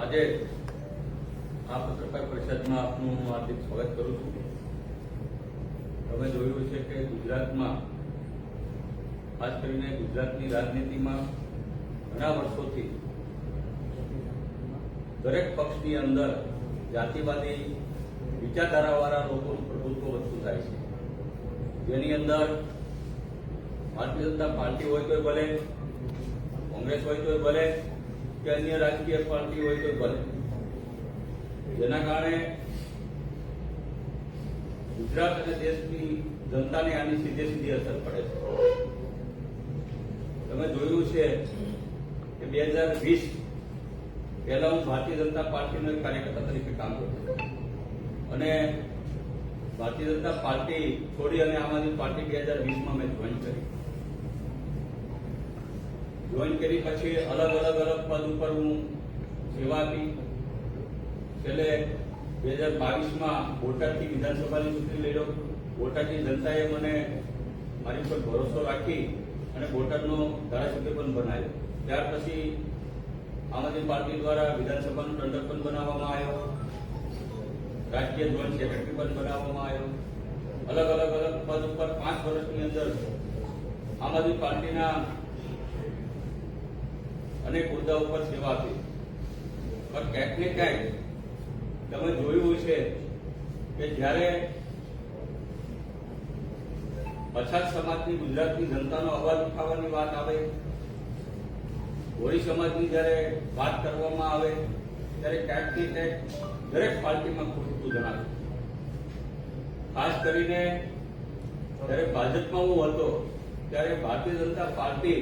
આજે આ પત્રકાર પરિષદમાં આપનું હું હાર્દિક સ્વાગત કરું છું. તમે જોયું છે કે ગુજરાતમાં, ખાસ કરીને ગુજરાતની રાજનીતિમાં ઘણા વર્ષોથી દરેક પક્ષની અંદર જાતિવાદી વિચારધારાવાળા લોકોનું પ્રભુત્વ વધતું થાય છે. જેની અંદર ભારતીય જનતા પાર્ટી હોય તોય ભલે, કોંગ્રેસ હોય તોય ભલે કે અન્ય રાજકીય પાર્ટી હોય તો ભલે. જેના કારણે ગુજરાત અને દેશની જનતાને આની સીધે સીધી અસર પડે છે. તમે જોયું છે કે બે હજાર વીસ પહેલા હું ભારતીય જનતા પાર્ટીનો કાર્યકર્તા તરીકે કામ કરતો અને ભારતીય જનતા પાર્ટી છોડી અને આમ આદમી પાર્ટી બે હજાર વીસમાં મેં જોઈન કરી. જોઈન કરી પછી અલગ અલગ અલગ પદ ઉપર હું સેવા આપી. છેલ્લે બે હજાર બાવીસમાં બોટાદથી વિધાનસભાની ચૂંટણી લડ્યો. બોટાદની જનતાએ મને મારી પર ભરોસો રાખી અને બોટાદનો ધારાસભ્ય પણ બનાવ્યો. ત્યાર પછી આમ આદમી પાર્ટી દ્વારા વિધાનસભાનો દંડક પણ બનાવવામાં આવ્યો. રાજકીય જોઈન્ટ સેક્રેટરી પણ બનાવવામાં આવ્યો. અલગ અલગ અલગ પદ ઉપર પાંચ વર્ષની અંદર આમ આદમી પાર્ટીના અનેક હોદ્દા ઉપર સેવા આપી પણ ક્યાંક ને ક્યાંક તમે જોયું છે કે જ્યારે પછાત સમાજની ગુજરાતની જનતાનો અવાજ ઉઠાવવાની વાત આવે, હોળી સમાજની જ્યારે વાત કરવામાં આવે, ત્યારે ક્યાંક ને ક્યાંક દરેક પાર્ટીમાં ખોટું જણાવે ખાસ કરીને જ્યારે ભાજપમાં હું હતો, ત્યારે ભારતીય જનતા પાર્ટી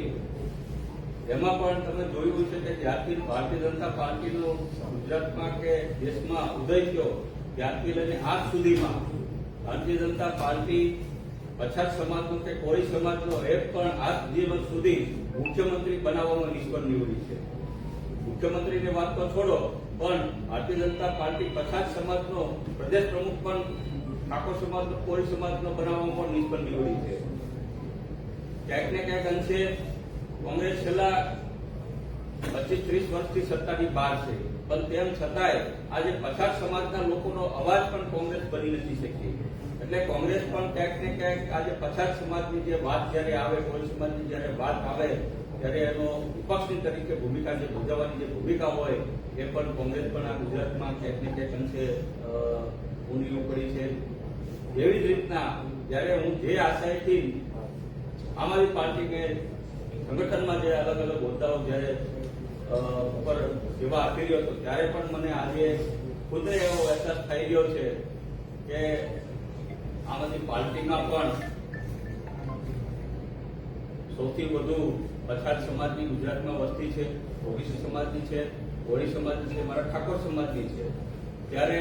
એમાં પણ તમે જોયું છે કે જ્યારથી ભારતીય જનતા પાર્ટીનો ગુજરાતમાં કે દેશમાં ઉદય થયો, ત્યારથી લઈને આજ સુધીમાં ભારતીય જનતા પાર્ટી, પછાત સમાજનો કે કોળી સમાજનો એક પણ આજ દિવસ સુધી મુખ્યમંત્રી બનાવવાનો નિષ્ફળ નીવડી છે. મુખ્યમંત્રીની વાત તો છોડો, પણ ભારતીય જનતા પાર્ટી પછાત સમાજનો, પ્રદેશ પ્રમુખ પણ ઠાકોર સમાજનો કોળી સમાજનો બનાવવામાં પણ નિષ્ફળ નીવડી છે. ક્યાંક ને ક્યાંક અંશે કોંગ્રેસ છેલ્લા પચીસ, ત્રીસ વર્ષથી સત્તાની બહાર છે. પણ તેમ છતાંય આજે પછાત સમાજના લોકોનો અવાજ પણ કોંગ્રેસ બની નથી શકી. એટલે કોંગ્રેસ પણ ક્યાંક ને ક્યાંક આજે પછાત સમાજની જે વાત જ્યારે આવે, કોઈ સમાજની જ્યારે વાત આવે, ત્યારે એનો વિપક્ષની તરીકે ભૂમિકા જે ભજવવાની જે ભૂમિકા હોય, એ પણ કોંગ્રેસ પણ આ ગુજરાતમાં ક્યાંક ને ક્યાંક અંશે ઊંડી પડી છે. એવી જ રીતના જ્યારે હું જે આશયથી આમ આદમી પાર્ટીને સંગઠનમાં જે અલગ અલગ હોદ્દાઓ જ્યારે ઉપર સેવા આપી રહ્યો હતો, ત્યારે પણ મને આજે ખુદને એવો અહેસાસ થઈ રહ્યો છે કે આમ આદમી પાર્ટીમાં પણ સૌથી વધુ પછાત સમાજની ગુજરાતમાં વસ્તી છે, ઓબીસી સમાજની છે, કોળી સમાજની છે, મારા ઠાકોર સમાજની છે. ત્યારે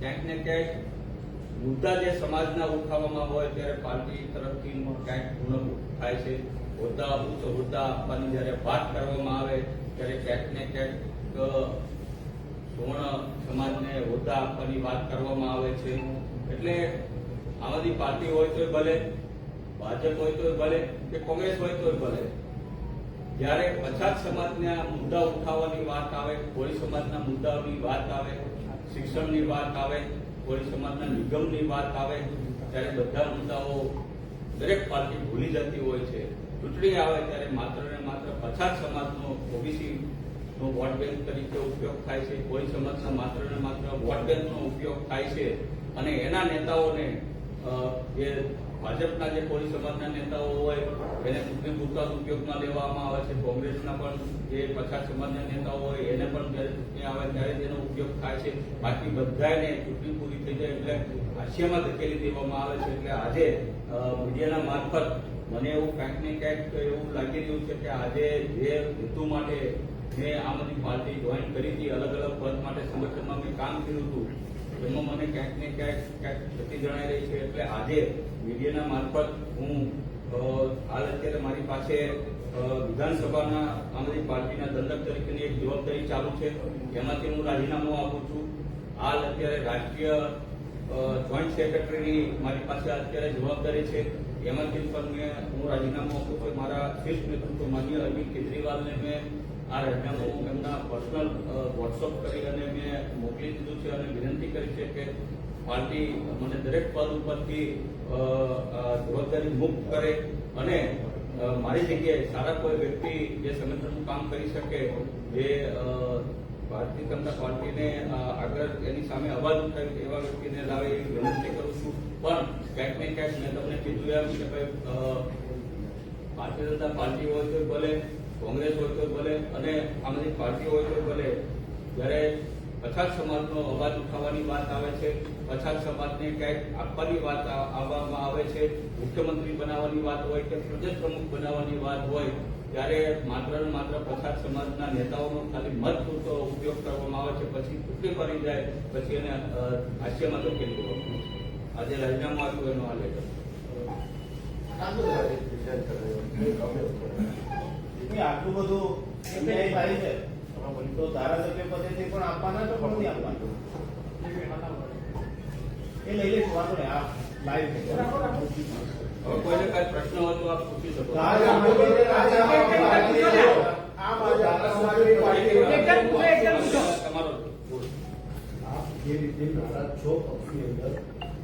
ક્યાંક ને ક્યાંક મુદ્દા જે સમાજના ઉઠાવવામાં હોય, ત્યારે પાર્ટી તરફથી ક્યાંક પૂર્ણ થાય છે. હોદ્દા ઉચ્ચ હોદ્દા આપવાની જ્યારે વાત કરવામાં આવે, ત્યારે ક્યાંક ને ક્યાંક સુવર્ણ સમાજને હોદ્દા આપવાની વાત કરવામાં આવે છે. એટલે આમ આદમી પાર્ટી હોય તોય ભલે, ભાજપ હોય તોય ભલે, કે કોંગ્રેસ હોય તોય ભલે. જ્યારે પછાત સમાજના મુદ્દા ઉઠાવવાની વાત આવે, કોળી સમાજના મુદ્દાઓની વાત આવે, શિક્ષણની વાત આવે, કોળી સમાજના નિગમની વાત આવે, ત્યારે બધા મુદ્દાઓ દરેક પાર્ટી ભૂલી જતી હોય છે. ચૂંટણી આવે ત્યારે માત્ર ને માત્ર પછાત સમાજનો ઓબીસી નો વોટ બેંક તરીકે ઉપયોગ થાય છે, કોઈ સમાજના માત્ર ને માત્ર વોટ બેંકનો ઉપયોગ થાય છે અને એના નેતાઓને જે ભાજપના જે કોઈ સમાજના નેતાઓ હોય, એને ચૂંટણી પૂરતા ઉપયોગમાં લેવામાં આવે છે, કોંગ્રેસના પણ જે પછાત સમાજના નેતાઓ હોય, એને પણ ચૂંટણી આવે ત્યારે તેનો ઉપયોગ થાય છે. બાકી બધાને ચૂંટણી પૂરી થઈ જાય એટલે હાસ્યમાં ધકેલી દેવામાં આવે છે એટલે આજે મીડિયાના મારફત મને એવું ક્યાંક ને ક્યાંક એવું લાગી રહ્યું છે કે આજે જે હેતુ માટે મેં આમ આદમી પાર્ટી જોઈન કરી હતી અલગ અલગ પદ માટે સંગઠનમાં મેં કામ કર્યું હતું, એમાં મને ક્યાંક ને ક્યાંક ક્યાંક ક્ષતિ જણાઈ રહી છે એટલે આજે મીડિયાના મારફત હું હાલ અત્યારે મારી પાસે વિધાનસભાના આમ આદમી પાર્ટીના દંડક તરીકેની એક જવાબદારી ચાલુ છે, એમાંથી હું રાજીનામું આપું છું. હાલ અત્યારે રાષ્ટ્રીય જોઈન્ટ સેક્રેટરીની મારી પાસે અત્યારે જવાબદારી છે. એમાંથી પણ મેં હું રાજીનામું આપું છું. મારા શ્રેષ્ઠ નેતૃત્વ માન્ય અરવિંદ કેજરીવાલને મેં આ રાજીનામું એમના પર્સનલ વોટ્સઅપ કરી અને મેં મોકલી દીધું છે અને વિનંતી કરી છે કે પાર્ટી મને દરેક પદ ઉપરથી જવાબદારી મુક્ત કરે અને મારી જગ્યાએ સારા કોઈ વ્યક્તિ જે સંગઠનનું કામ કરી શકે, જે ભારતીય પાર્ટીને આગળ એની સામે અવાજ ઉઠાવી એવા વ્યક્તિને લાવે એવી વિનંતી કરું છું. પણ ક્યાંક ને ક્યાંક મેં તમને કીધું એમ કે ભાઈ ભારતીય જનતા પાર્ટી હોય તો ભલે, કોંગ્રેસ હોય તો ભલે અને આમ આદમી પાર્ટી હોય તો ભલે, જ્યારે પછાત સમાજનો અવાજ ઉઠાવવાની વાત આવે છે, પછાત સમાજને ક્યાંક આપવાની વાત આવવામાં આવે છે, મુખ્યમંત્રી બનાવવાની વાત હોય કે પ્રદેશ પ્રમુખ બનાવવાની વાત હોય ત્યારે માત્ર ને માત્ર પછાત સમાજના નેતાઓનો ખાલી મત પૂરતો ઉપયોગ કરવામાં આવે છે પછી તૂટી પડી જાય પછી એને હાસ્યમાં તો કેટલું આજે રાજીનામું આપ્યું એનો આ લેટર. આટલું બધું ન્યાય થાય છે. તો ધારાસભ્ય પદેથી પણ આપવાના તો પણ નહીં આપવાના. એ લઈ લઈશું વાંધો નહીં આ લાઈવ હવે કોઈને કાંઈ પ્રશ્ન હોય તો આપ પૂછી શકો તમારો આપ જે રીતે નારાજ છો પક્ષની અંદર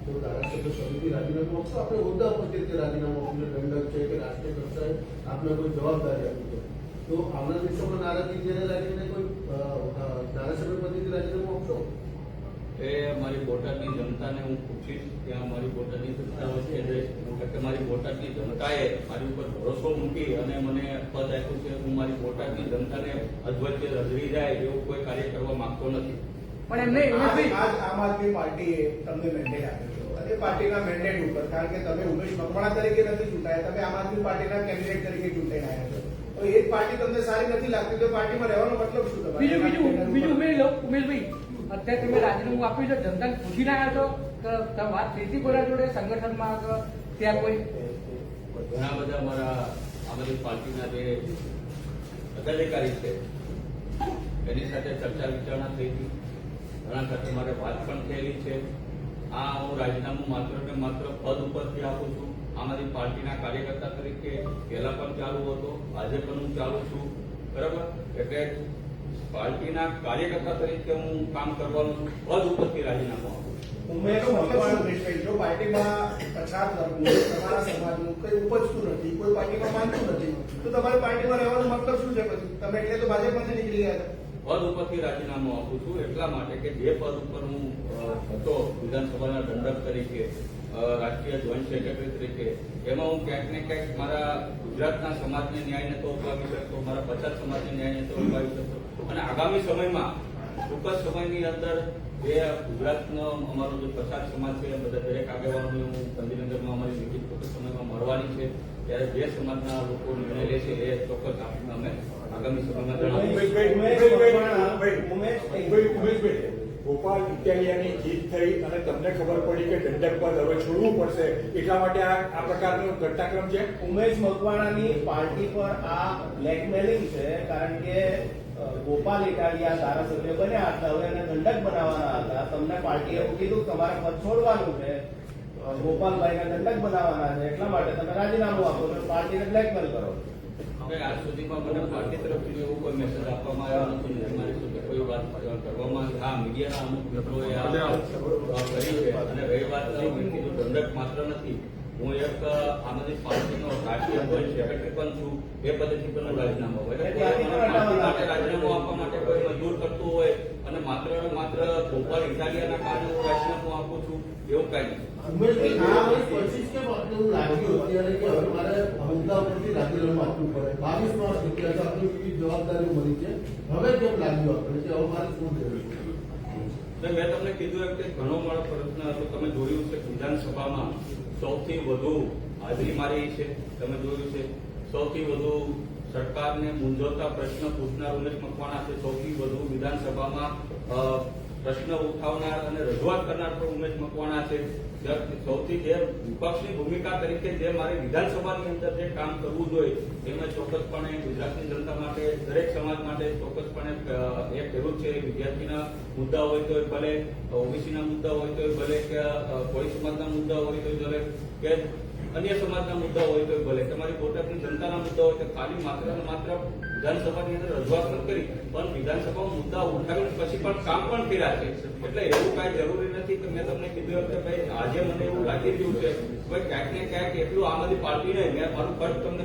તો ધારાસભ્ય સમિતિ રાજીનામું આપશો આપણે હોદ્દા પર જે રીતે રાજીનામું આપ્યું છે દંડક છે કે રાષ્ટ્રીય કક્ષાએ આપને કોઈ જવાબદારી આપી છે તો આવનાર દિવસોમાં નારાજગી જ્યારે લાગીને કોઈ અ, અ, ધારાસભ્ય પદેથી રાજીનામું આપશો એ મારી બોટાદની જનતાને હું પૂછીશ કે આ મારી બોટાદની જનતા વચ્ચે રહીશ કારણ કે મારી બોટાદની જનતાએ મારી ઉપર ભરોસો મૂકી અને મને પદ આપ્યું છે. હું મારી બોટાદની જનતાને અધવચ્ચે રજરી જાય એવું કોઈ કાર્ય કરવા માંગતો નથી. પણ એમને આજ આમ આદમી પાર્ટીએ તમને મેન્ડેટ આપ્યો છે. અને પાર્ટીના મેન્ડેટ ઉપર કારણ કે તમે ઉમેશ મકવાણા તરીકે નથી ચૂંટાયા તમે આમ આદમી પાર્ટીના કેન્ડિડેટ તરીકે ચૂંટાઈ આવ્યા છો. તો એ પાર્ટી તમને સારી નથી લાગતી તો પાર્ટીમાં રહેવાનો મતલબ શું તમારે? બીજું બીજું બીજું ઉમેરી લો ઉમેશભાઈ. અત્યારે તમે રાજીનામું આપ્યું છે, જનતાને પૂછી ના છો તો તમે વાત થઈ હતી કોના જોડે સંગઠનમાં ત્યાં કોઈ? ઘણા બધા મારા આમ પાર્ટીના જે પદાધિકારી છે, એની સાથે ચર્ચા વિચારણા થઈ હતી. ઘણા સાથે મારે વાત પણ થયેલી છે. આ હું રાજીનામું માત્ર ને માત્ર પદ ઉપરથી આપું છું. અમારી પાર્ટીના કાર્યકર્તા તરીકે પહેલા પણ ચાલુ હતો, આજે પણ હું ચાલુ છું. બરાબર? એટલે પાર્ટીના કાર્યકર્તા તરીકે હું કામ કરવાનું પદ ઉપરથી રાજીનામું આપું છું. પાર્ટીમાં પછાત વર્ગનું તમારા સમાજનું કઈ ઉપજતું નથી કોઈ પાર્ટીમાં માનતું નથી તો તમારે પાર્ટીમાં રહેવાનો મતલબ શું છે પછી? તમે એટલે તો ભાજપમાંથી નીકળી ગયા પદ ઉપરથી રાજીનામું આપું છું એટલા માટે કે જે પદ ઉપર હું હતો વિધાનસભાના દંડક તરીકે રાષ્ટ્રીય જોઈન્ટ સેક્રેટરી તરીકે એમાં હું ક્યાંક ને ક્યાંક મારા ગુજરાતના સમાજને ન્યાય તો અપાવી શકતો મારા પછાત સમાજને ન્યાય નતો અપાવી શકતો. આગામી સમયમાં ટૂંક જ સમયની અંદર જે ગુજરાતનો અમારો જે પ્રસાર સમાજ છે બધા દરેક આગેવાનોને હું ગાંધીનગરમાં અમારી મીટિંગ ટૂંક સમયમાં મળવાની છે. ત્યારે જે સમાજના લોકો નિર્ણય લેશે એ ચોક્કસ આપીને અમે આગામી સમયમાં જણાવીશું. ગોપાલ ઇટાલિયાની જીત થઈ અને તમને ખબર પડી કે દંડક પદ હવે છોડવું પડશે. એટલા માટે આ આ પ્રકારનો ઘટનાક્રમ છે. ઉમેશ મકવાણાની પાર્ટી પર આ બ્લેકમેલિંગ છે કારણ કે ગોપાલ ઇટાલિયા ધારાસભ્ય બન્યા હતા. હવે એને દંડક બનાવવાના હતા. તમને પાર્ટીએ એવું કીધું તમારે પદ છોડવાનું છે. ગોપાલભાઈને દંડક બનાવવાના છે. એટલા માટે તમે રાજીનામું આપો તો પાર્ટીને બ્લેકમેલ કરો. આજ સુધીમાં મને પાર્ટી તરફથી એવો કોઈ મેસેજ આપવામાં આવ્યો નથી. મારી સાથે કોઈ વાત કરવામાં. હા, મીડિયાના અમુક મિત્રોએ આ કરી છે. અને રહી દંડક માત્ર નથી. હું એક આમ આદમી પાર્ટીનો રાષ્ટ્રીય સેક્રેટરી પણ છું એ પદેથી પણ હું રાજીનામું માટે રાજીનામું આપવા માટે કોઈ મજબૂર કરતું હોય અને માત્ર ને માત્ર ગોપાલ ઇટાલિયાના કારણે હું રાજીનામું આપું છું એવું કઈ જવાબદારીઓ મળી છે. હવે કેમ લાગ્યું આપણે કે હવે મારે શું એટલે મેં તમને કીધું એમ કે ઘણો મારો પ્રશ્ન હતો. તમે જોયું છે વિધાનસભામાં સૌથી વધુ હાજરી મારી છે, તમે જોયું છે. સૌથી વધુ સરકારને મૂંઝવતા પ્રશ્ન પૂછનાર ઉમેશ મકવાણા છે. સૌથી વધુ વિધાનસભામાં પ્રશ્ન ઉઠાવનાર અને રજૂઆત કરનાર પણ ઉમેશ મકવાણા છે. સૌથી જે વિપક્ષની ભૂમિકા તરીકે જે મારે વિધાનસભાની અંદર જે કામ કરવું જોઈએ એ ચોક્કસપણે ગુજરાતની જનતા માટે, દરેક સમાજ માટે ચોક્કસપણે એ કર્યું છે. વિદ્યાર્થીના મુદ્દા હોય તો ભલે ઓબીસીના મુદ્દા હોય તો ભલે, કે કોઈ સમાજના મુદ્દા હોય તો ભલે, કે અન્ય સમાજના મુદ્દા હોય તો ભલે. તમારી બોટાદની જનતાના મુદ્દા હોય તો ખાલી માત્ર માત્ર વિધાનસભાની અંદર રજૂઆત કરી, પણ વિધાનસભામાં મુદ્દા ઉઠાવીને પછી પણ કામ પણ કર્યા છે. એટલે એવું કાંઈ જરૂરી નથી કે મેં તમને કીધું કે ભાઈ, આજે મને એવું લાગી રહ્યું છે, ભાઈ, ક્યાંક ને ક્યાંક એટલું આ બધી પાર્ટી નહીં મેં મારું ફર્જ તમને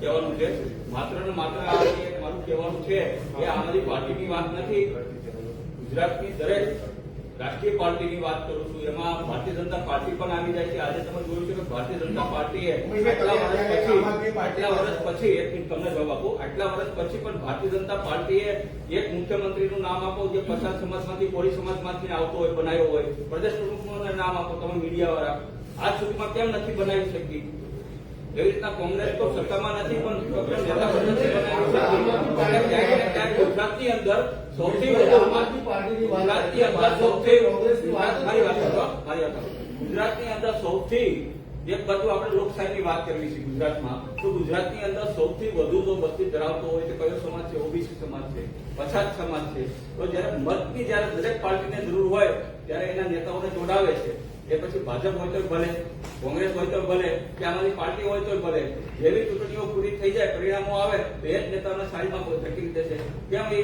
કહેવાનું છે. માત્ર ને માત્ર આ મારું કહેવાનું છે કે આ બધી પાર્ટીની વાત નથી. ગુજરાતની દરેક રાષ્ટ્રીય પાર્ટીની વાત કરું છું એમાં ભારતીય જનતા પાર્ટી પણ આવી જાય છે. આજે તમે જોયું છે કે ભારતીય જનતા પાર્ટીએ આટલા વર્ષ પછી આટલા વર્ષ પછી એક મિનિટ તમને જવાબ આપો આટલા વર્ષ પછી પણ ભારતીય જનતા પાર્ટીએ એક મુખ્યમંત્રીનું નામ આપો જે પછાત સમાજમાંથી કોળી સમાજમાંથી આવતો હોય બનાવ્યો હોય પ્રદેશ પ્રમુખનું નામ આપો તમે મીડિયા વાળા આજ સુધીમાં કેમ નથી બનાવી શકી એવી રીતના કોંગ્રેસ તો સત્તામાં નથી પણ નેતા પણ નથી બનાવી શકી. એટલે ક્યાંક ને ક્યાંક ગુજરાતની અંદર સૌથી વધુ આમ આદમી પાર્ટીની વાત ગુજરાતની અંદર સૌથી મારી વાત સાંભળો, મારી વાત ગુજરાતની અંદર સૌથી એક બાજુ આપણે લોકશાહીની વાત કરવી છે ગુજરાતમાં તો ગુજરાતની અંદર સૌથી વધુ જો વસ્તી ધરાવતો હોય તો કયો સમાજ છે? ઓબીસી સમાજ છે પછાત સમાજ છે. તો જયારે મતની જયારે દરેક પાર્ટીને જરૂર હોય ત્યારે એના નેતાઓને જોડાવે છે. એ પછી ભાજપ હોય તો ભલે, કોંગ્રેસ હોય તો ભલે, કે આમાંથી પાર્ટી હોય તો ભલે, જેવી ચૂંટણીઓ પૂરી થઈ જાય, પરિણામો આવે, તો એ જ નેતાઓના સાઈડમાં ધકેલી દેશે. કેમ એ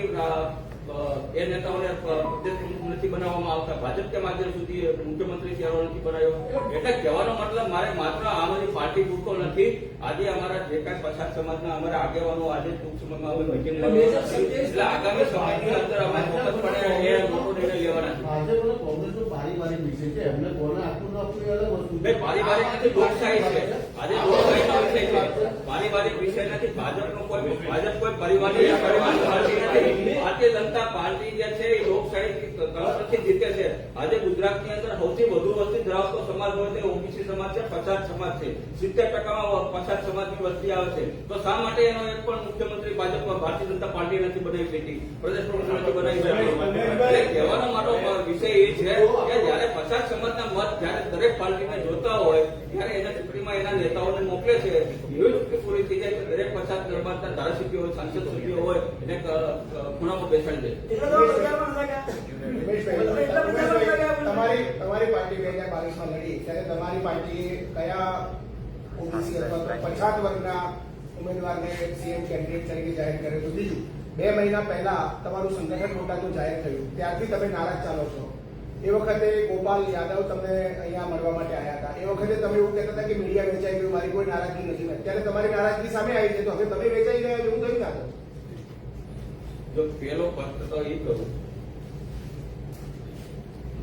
એ નેતાઓને પ્રદેશ પ્રમુખ નથી બનાવવામાં આવતા. ભાજપ કેમ આજે સુધી મુખ્યમંત્રી ત્યારે નથી બનાવ્યો? એટલે કહેવાનો મતલબ મારે માત્ર આદમી પાર્ટી પૂરતો નથી. આજે અમારા જે કાંઈ પછાત સમાજના અમારા આગેવાનો આજે ટૂંક સમયમાં અમે છીએ. એટલે આગામી સમયની અંદર અમે ચોક્કસપણે એ મોટો નિર્ણય લેવાના છે. ભાજપ કોંગ્રેસનો પારિવારિક વિષય છે. એમને કોને આપવું પારિવારિક લોકશાહી છે. આજે લોકશાહીનો વિષય છે. પારિવારિક વિષય નથી. ભાજપનો કોઈ ભાજપ કોઈ પરિવારની પરિવારની નથી. ભારતીય જનતા પાર્ટી જે છે એ લોકશાહી તંત્રથી જીતે છે આજે ગુજરાતની અંદર સૌથી વધુ વસ્તી ધરાવતો સમાજ હોય તે ઓબીસી સમાજ છે પછાત સમાજ છે. સિત્તેર ટકામાં પછાત સમાજની વસ્તી આવે છે. તો શા માટે એનો એક પણ મુખ્યમંત્રી ભાજપ ભારતીય જનતા પાર્ટી નથી બનાવી શકી? પ્રદેશ પ્રમુખ નથી બનાવી કહેવાનો મારો વિષય એ છે કે જ્યારે પછાત સમાજના મત જયારે દરેક પાર્ટીને જોતા હોય ત્યારે એના ચૂંટણીમાં એના નેતાઓને મોકલે છે. એવી ચૂંટણી પૂરી થઈ જાય કે દરેક પચાસ સમાજના ધારાસભ્યો હોય સાંસદ સભ્યો હોય એને ખૂણામાં બેસાડી દે. તમારી તમારી પાર્ટી બે હજાર બાવીસમાં લડી. ત્યારે તમારી પાર્ટીએ કયા ઓબીસી અથવા તો પછાત વર્ગના ઉમેદવારને સીએમ કેન્ડિડેટ તરીકે જાહેર કર્યો તો બીજું બે મહિના પહેલા તમારું સંગઠન મોટાનું જાહેર થયું. ત્યારથી તમે નારાજ ચાલો છો. એ વખતે ગોપાલ યાદવ તમને અહીંયા મળવા માટે આવ્યા હતા. એ વખતે તમે એવું કહેતા હતા કે મીડિયા વેચાઈ ગયું મારી કોઈ નારાજગી નથી. અત્યારે તમારી નારાજગી સામે આવી છે તો હવે તમે વેચાઈ ગયા એવું કઈ ના જો પેલો પ્રશ્ન તો એ કરું.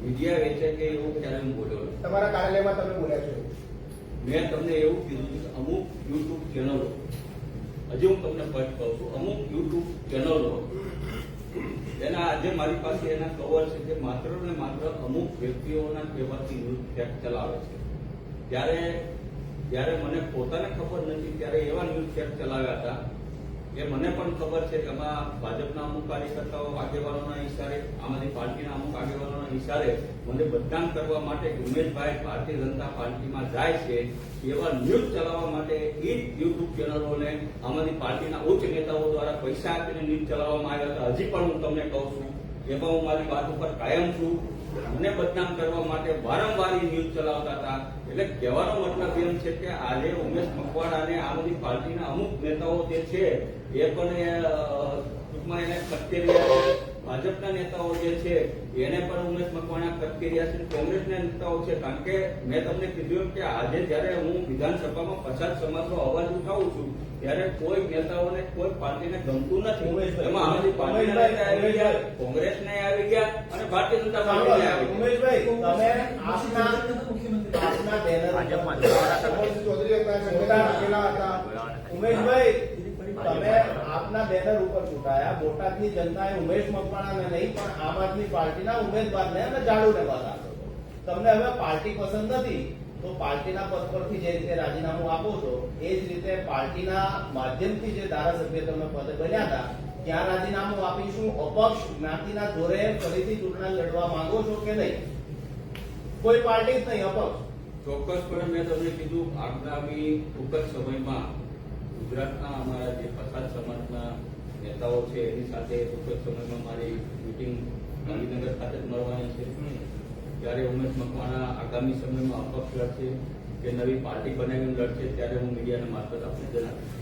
મીડિયા વેચે કે એવું ક્યારે હું બોલ્યો તમારા કાર્યાલયમાં તમે બોલ્યા છો. મેં તમને એવું કીધું કે અમુક યુટ્યુબ ચેનલો હજી હું તમને સ્પષ્ટ કહું છું અમુક યુટ્યુબ ચેનલો એના આજે મારી પાસે એના કવર છે કે માત્ર ને માત્ર અમુક વ્યક્તિઓના કહેવાથી ન્યૂઝ ચલાવે છે. ત્યારે, જ્યારે મને પોતાને ખબર નથી, ત્યારે એવા ન્યૂઝ ફેક ચલાવ્યા હતા એ મને પણ ખબર છે કે આમાં ભાજપના અમુક કાર્યકર્તાઓ આગેવાનોના ઈશારે, આમ પાર્ટીના અમુક આગેવાનોના ઈશારે મને બદનામ કરવા માટે ઉમેશભાઈ ભારતીય જનતા પાર્ટીમાં જાય છે, એવા ન્યૂઝ ચલાવવા માટે એ જ યુટ્યુબ ચેનલોને આમ આદમી પાર્ટીના ઉચ્ચ નેતાઓ દ્વારા પૈસા આપીને ન્યૂઝ ચલાવવામાં આવ્યા હતા. હજી પણ હું તમને કહું છું, એમાં હું મારી વાત ઉપર કાયમ છું. મને બદનામ કરવા માટે વારંવાર એ ન્યૂઝ ચલાવતા હતા. એટલે કહેવાનો મતલબ એમ છે કે આજે ઉમેશ મકવાણા અને આમ આદમી પાર્ટીના અમુક નેતાઓ જે છે, એ પણ ટૂંકમાં એને છે. ભાજપના નેતાઓ જે છે એને પણ ઉમેશ મકવાણા ખટકી રહ્યા છે. કોંગ્રેસના નેતાઓ છે કારણ કે મેં તમને કીધું કે આજે જ્યારે હું વિધાનસભામાં પછાત સમાજનો અવાજ ઉઠાવું છું ત્યારે કોઈ નેતાઓને કોઈ પાર્ટીને ગમતું નથી. એમાં આમ આદમી આવી ગયા કોંગ્રેસ ને આવી ગયા અને ભારતીય જનતા પાર્ટી આવી ઉમેશભાઈ તમે આપના આપના બેનર ચૌધરી હતા ઉમેશભાઈ તમે આપના બેનર ઉપર ચૂંટાયા. બોટાદની જનતાએ ઉમેશ મકવાણાને નહીં, પણ આમ આદમી પાર્ટીના ઉમેદવારને અને જાડુને મત આપ્યો. તમને હવે પાર્ટી પસંદ નથી, તો પાર્ટીના પદ પરથી જે રીતે રાજીનામું આપો છો, એ જ રીતે પાર્ટીના માધ્યમથી જે ધારાસભ્ય તમે પદ બન્યા હતા, ત્યાં રાજીનામું આપીશું. અપક્ષ જ્ઞાતિના ધોરે ફરીથી ચૂંટણી લડવા માંગો છો કે નહીં? કોઈ પાર્ટી જ નહીં, અપક્ષ. ચોક્કસપણે મેં તમને કીધું, આગામી ટૂંક સમયમાં ગુજરાતના અમારા જે પછાત સમાજના નેતાઓ છે એની સાથે ટૂંક સમાજમાં મારી મિટિંગ ગાંધીનગર ખાતે જ મળવાની છે ત્યારે ઉમેશ મકવાણા આગામી સમયમાં અપક્ષ લડશે કે નવી પાર્ટી બનાવીને લડશે ત્યારે હું મીડિયાના મારફત આપને જણાવીશ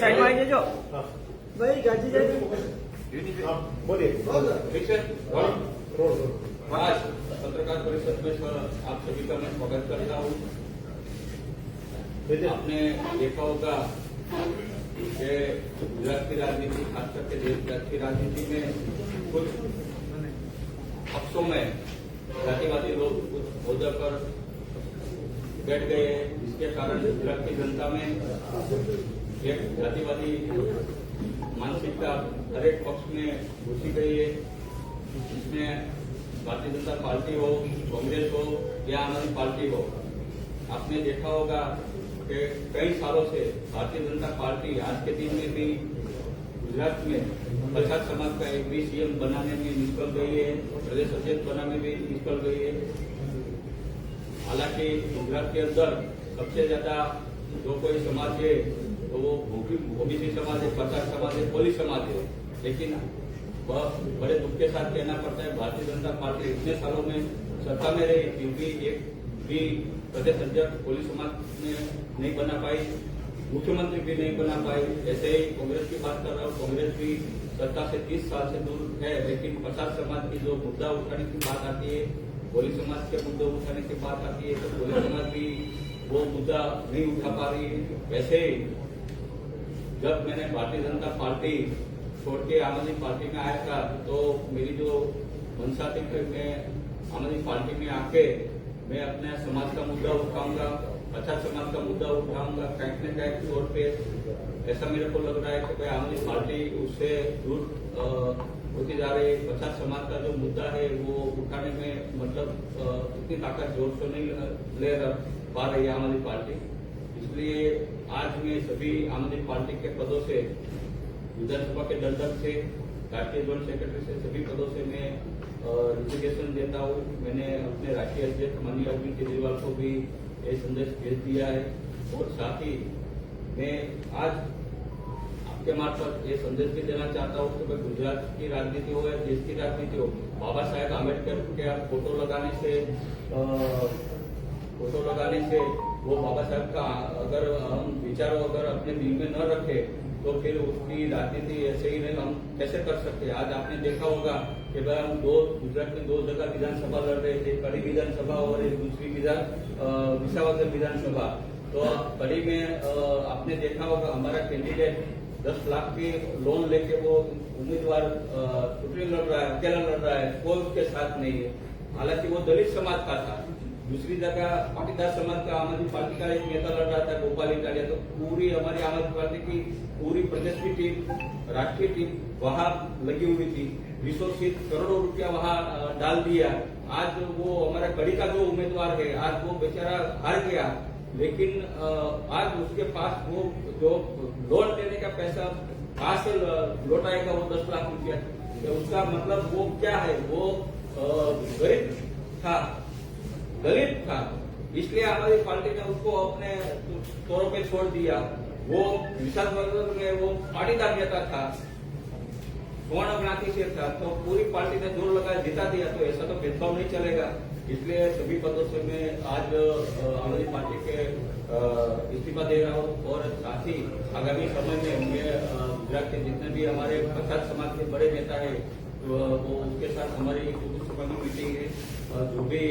મેહુલભાઈ સાઈડમાં આવી જજો ભાઈ ગાજી જાય आप बोलिए ठीक है रोड रोड आज पत्रकार परिषद में सर आप सभी का मैं स्वागत करता हूँ आपने देखा होगा कि गुजरात की राजनीति खास करके देश विकास की राजनीति में कुछ पक्षों में जातिवादी लोग कुछ होदा पर बैठ गए जिसके कारण गुजरात की जनता में एक जातिवादी मानसिकता हर एक पक्ष में घुसी गई है इसमें भारतीय जनता पार्टी हो कांग्रेस हो या आम आदमी पार्टी हो आपने देखा होगा कि कई सालों से भारतीय जनता पार्टी आज के दिन में भी गुजरात में पछात समाज का एक भी सीएम बनाने में निष्फल गई है प्रदेश अध्यक्ष बनाने में भी निष्फल गई है हालांकि गुजरात के अंदर सबसे ज्यादा जो कोई समाज है तो ओबीसी समाज है, पचास समाज है कोली समाज है। लेकिन बड़े दुख के साथ कहना पड़ता है, भारतीय जनता पार्टी इतने सालों में सत्ता में रही, क्योंकि एक भी प्रदेश अध्यक्ष कोली समाज में नहीं बना पाई, मुख्यमंत्री भी नहीं बना पाई। ऐसे ही कांग्रेस की बात कर रहा हूँ, कांग्रेस भी सत्ता से तीस साल से दूर है, लेकिन पचास समाज की जो मुद्दा उठाने की बात आती है कोली समाज के मुद्दे उठाने की बात आती है तो कोली समाज भी वो मुद्दा नहीं उठा पा रही है। वैसे जब मैंने भारतीय जनता पार्टी छोड़ के आम आदमी पार्टी में आया था तो मेरी जो मंशा थी कि मैं आम आदमी पार्टी में आके मैं अपने समाज का मुद्दा उठाऊँगा अच्छा समाज का मुद्दा उठाऊँगा कहीं न कहीं तौर पे। ऐसा मेरे को लग रहा है कि भाई आम आदमी पार्टी उससे दूर होती जा रही है। पचास समाज का जो मुद्दा है, वो उठाने में मतलब उतनी ताकत ज़ोर से नहीं ले पा रही है आम आदमी पार्टी। इसलिए आज मैं सभी आम आदमी पार्टी के पदों से, विधानसभा के दल दंडक से, राष्ट्रीय जोन सेक्रेटरी से सभी पदों से मैं रिजिग्नेशन देता हूँ। मैंने अपने राष्ट्रीय अध्यक्ष माननीय अरविंद केजरीवाल को भी ये संदेश भेज दिया है। और साथ ही मैं आज आपके मार्फत ये संदेश भी देना चाहता हूँ कि भाई गुजरात की राजनीति हो या देश की राजनीति हो, बाबा साहेब आम्बेडकर के फ़ोटो लगाने से फ़ोटो लगाने से वो बाबा साहब का अगर हम विचारों अगर अपने दिल में न रखे तो फिर उसकी राजनीति ऐसे ही नहीं, हम कैसे कर सकते? आज आपने देखा होगा कि भाई हम दो, गुजरात में दो जगह विधानसभा लड़ रहे थे, कड़ी विधानसभा और एक दूसरी विधान विसावदर विधानसभा। तो कड़ी में आपने देखा होगा हमारा कैंडिडेट दस लाख की लोन लेके वो उम्मीदवार चुनाव लड़ रहा है, अकेला लड़ रहा है, कोई उसके साथ नहीं है। हालाँकि वो दलित समाज का था। दूसरी जगह पाटीदार समाज का आम आदमी पार्टी का एक नेता लड़ रहा था, गोपाल इटालिया। तो पूरी हमारी आम आदमी पार्टी की, पूरी प्रदेश की टीम, राष्ट्रीय टीम वहाँ लगी हुई थी। बीसों करोड़ों रुपया वहाँ डाल दिया। आज वो हमारा कड़ी का जो उम्मीदवार है, आज वो बेचारा हार गया। लेकिन आज उसके पास वो जो लोन लेने का पैसा कहाँ से लौटाएगा वो दस लाख रुपया। तो उसका मतलब वो क्या है? वो गरीब था। दलित था। इसलिए हमारी पार्टी ने उसको अपने तौर पे छोड़ दिया। वो विशाल वर्ग में वो पाटीदार नेता था, स्वर्ण क्रांति से था। तो पूरी पार्टी ने ज़ोर लगा जिता दिया। तो ऐसा तो भेदभाव नहीं चलेगा। इसलिए सभी पदों से मैं आज आम पार्टी के इस्तीफा दे रहा हूँ। और साथ ही आगामी समय में मैं गुजरात के जितने भी हमारे पचास समाज के बड़े नेता है तो वो उसके साथ हमारी मीटिंग है। जो भी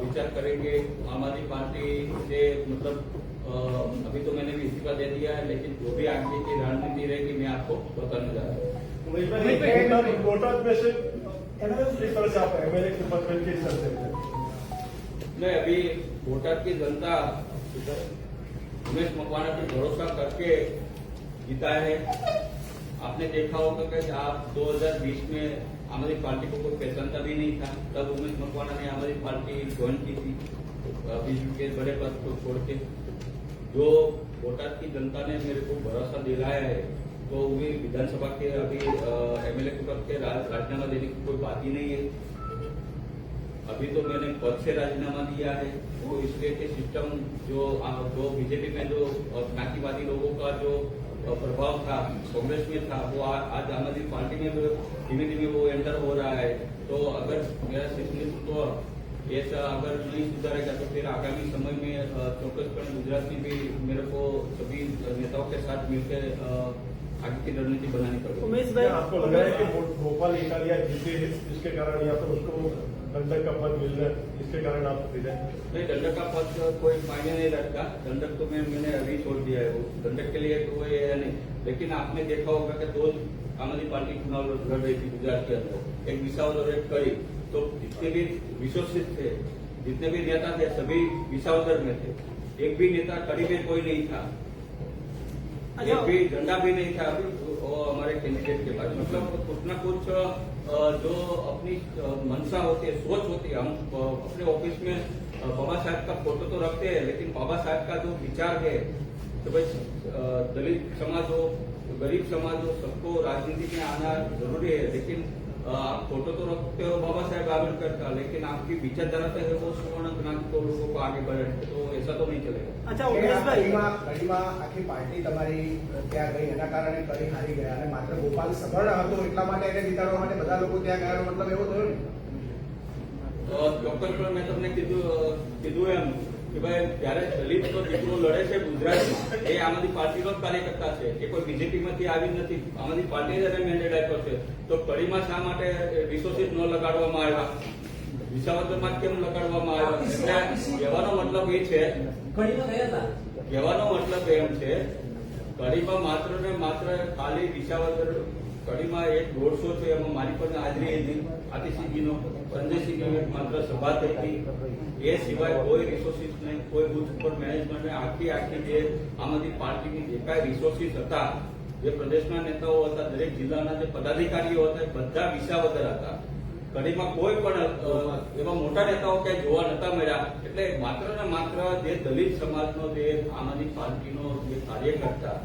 विचार करेंगे आम आदमी पार्टी से मतलब अभी तो मैंने भी इस्तीफा दे दिया है लेकिन जो भी आगे की रणनीति रहेगी मैं आपको बताने जा रहा हूँ। बोटाद बोटाद में से किस तरह से आप एमएलए के पद में किस तरह से। नहीं अभी बोटाद की जनता उमेश मकवाना पे भरोसा करके जीता है। आपने देखा होगा कि आप 2020 में आदमी पार्टी को कोई पहचानता भी नहीं था। तब उमेश मकवाना ने आदमी पार्टी ज्वाइन की थी बीजेपी के बड़े पद को छोड़ के। जो बोटाद की जनता ने मेरे को भरोसा दिलाया है तो वे विधानसभा के, अभी एमएलए के पद के राजीनामा देने की कोई बात ही नहीं है। अभी तो मैंने पद से राजीनामा दिया है तो इसलिए सिस्टम जो जो बीजेपी में जो ज्ञातिवादी लोगों का जो प्रभाव था कांग्रेस में था वो आ, आज आम आदमी पार्टी में भी धीमे धीमे वो एंटर हो रहा है तो अगर मेरा नेतृत्व ऐसा अगर नहीं सुधारेगा तो फिर आगामी समय में अ, चौक्कसपणे गुजरात में भी मेरे को सभी नेताओं के साथ मिलकर अ, आगे की रणनीति बनानी पड़ेगी उमेश क्या आपको लग रहा है कि भाई गो- गोपाल इटालिया जीते जिसके कारण या फिर उसको दंडक का पद मिल रहा है इसके कारण आप रिजाइन नहीं दंडक का पद कोई मायने नहीं रखता। दंडक तो मैं मैंने अभी छोड़ दिया है वो। दंडक के लिए तो कोई है नहीं। लेकिन आपने देखा होगा कि दो आम आदमी पार्टी चुनाव लड़ रही थी गुजरात के अंदर। एक विसावद और एक कड़ी तो जितने भी विश्वसित थे जितने भी नेता थे सभी विसावदर में थे। एक भी नेता कड़ी में कोई नहीं था। अच्छा। एक भी डंडा भी नहीं था। हमारे कैंडिडेट के पास मतलब कुछ ना कुछ अ, जो अपनी अ, मंशा होती है सोच होती है हम अ, अपने ऑफिस में अ, बाबा साहब का फोटो तो रखते हैं लेकिन बाबा साहब का जो विचार है तो भाई अ, दलित समाज हो गरीब समाज हो सबको राजनीति में आना जरूरी है लेकिन अ, आप फोटो तो रखते हो बाबा साहेब आंबेडकर का लेकिन आपकी विचारधारा से है वो सुवर्ण क्रांति को लोगों को आगे बढ़े तो ऐसा तो नहीं चलेगा અચ્છા કે આ ઉમેશભાઈ કડીમાં કડીમાં આખી પાર્ટી તમારી ત્યાં ગઈ એના કારણે કડી હારી ગયા અને માત્ર ગોપાલ સગળ હતો એટલા માટે એને જીતાડવા માટે બધા લોકો ત્યાં ગયા મતલબ એવો થયો ને અ, ચોક્કસપણે મેં તમને કીધું અ, કીધું એમ કે ભાઈ જ્યારે દલિતનો દીકરો લડે છે ગુજરાતમાં એ આમ આદમી પાર્ટીનો જ કાર્યકર્તા છે એ કોઈ બીજેપીમાંથી આવી નથી આમ આદમી પાર્ટીએ જ મેન્ડેટ આપ્યો છે. તો કડીમાં શા માટે રિસોર્સિસ ન લગાડવામાં આવ્યા? વિસાવદરમાં કેમ લગાડવામાં આવ્યા? એટલે કહેવાનો મતલબ એ છે કહેવાનો મતલબ એમ છે કડીમાં માત્ર ને માત્ર ખાલી વિસાવદર કડીમાં એક દોઢસો છે, એમાં મારી પણ હાજરી હતી આતિશીજીનો સંજયસિંહની એક માત્ર સભા થઈ હતી એ સિવાય કોઈ રિસોર્સિસ નહીં, કોઈ બુથ ઉપર મેનેજમેન્ટ આખી આખી જે આમ પાર્ટીની જે કાંઈ રિસોર્સિસ હતા, જે પ્રદેશના નેતાઓ હતા, દરેક જિલ્લાના જે પદાધિકારીઓ હતા બધા વિસાવદર હતા. કડીમાં કોઈ પણ એવા મોટા નેતાઓ ક્યાંય જોવા નતા મળ્યા. એટલે માત્ર ને માત્ર જે દલિત સમાજનો, જે આમ આદમી પાર્ટીનો જે કાર્યકર્તા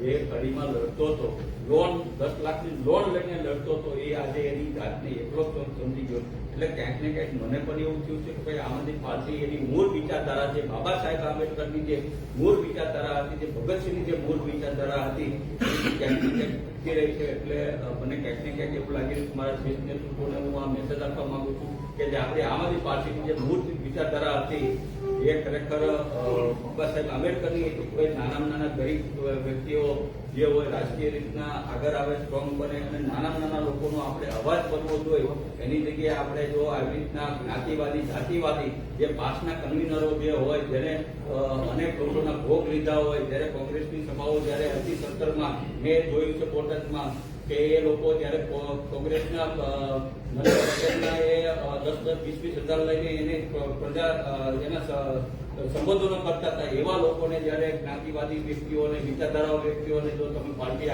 જે કડીમાં લડતો હતો. લોન, દસ લાખની લોન લઈને લડતો હતો એ આજે એની જાતને એટલો સમજી ગયો એટલે ક્યાંક ને ક્યાંક મને પણ એવું થયું છે કે ભાઈ આમ આદમી પાર્ટી એની મૂળ વિચારધારા છે બાબા સાહેબ આંબેડકરની જે મૂળ વિચારધારા હતી, જે ભગતસિંહની જે મૂળ વિચારધારા હતી ક્યાંક ને ક્યાંક અટકી રહી છે એટલે મને ક્યાંક ને ક્યાંક એવું લાગે છે મારા શીર્ષ નેતૃત્વને હું આ મેસેજ આપવા માંગુ છું કે જે આપણે આમ આદમી પાર્ટીની જે મૂળ વિચારધારા હતી, એ ખરેખર બાબા સાહેબ આંબેડકરની. કોઈ નાના નાના ગરીબ વ્યક્તિઓ જે હોય રાજકીય રીતના આગળ આવે સ્ટ્રોંગ બને અને નાના નાના લોકોનો આપણે અવાજ બનવો જોઈએ, એની જગ્યાએ આપણે જો આવી રીતના જ્ઞાતિવાદી, જાતિવાદી જે પાસના કન્વીનરો જે હોય, જેને અનેક લોકોના ભોગ લીધા હોય, જ્યારે કોંગ્રેસની સભાઓ જ્યારે હતી સત્તરમાં મેં જોયું છે બોટાદમાં કે એ લોકો જ્યારે કોંગ્રેસના નરેન્દ્ર પટેલના એ દસ દસ, વીસ વીસ હજાર લઈને એને પ્રજા એના સંબોધનો કરતા હતા એવા લોકોને જ્યારે જ્ઞાતિવાદી વ્યક્તિઓને વિચારધારાઓ વ્યક્તિઓને જો તમે પાર્ટી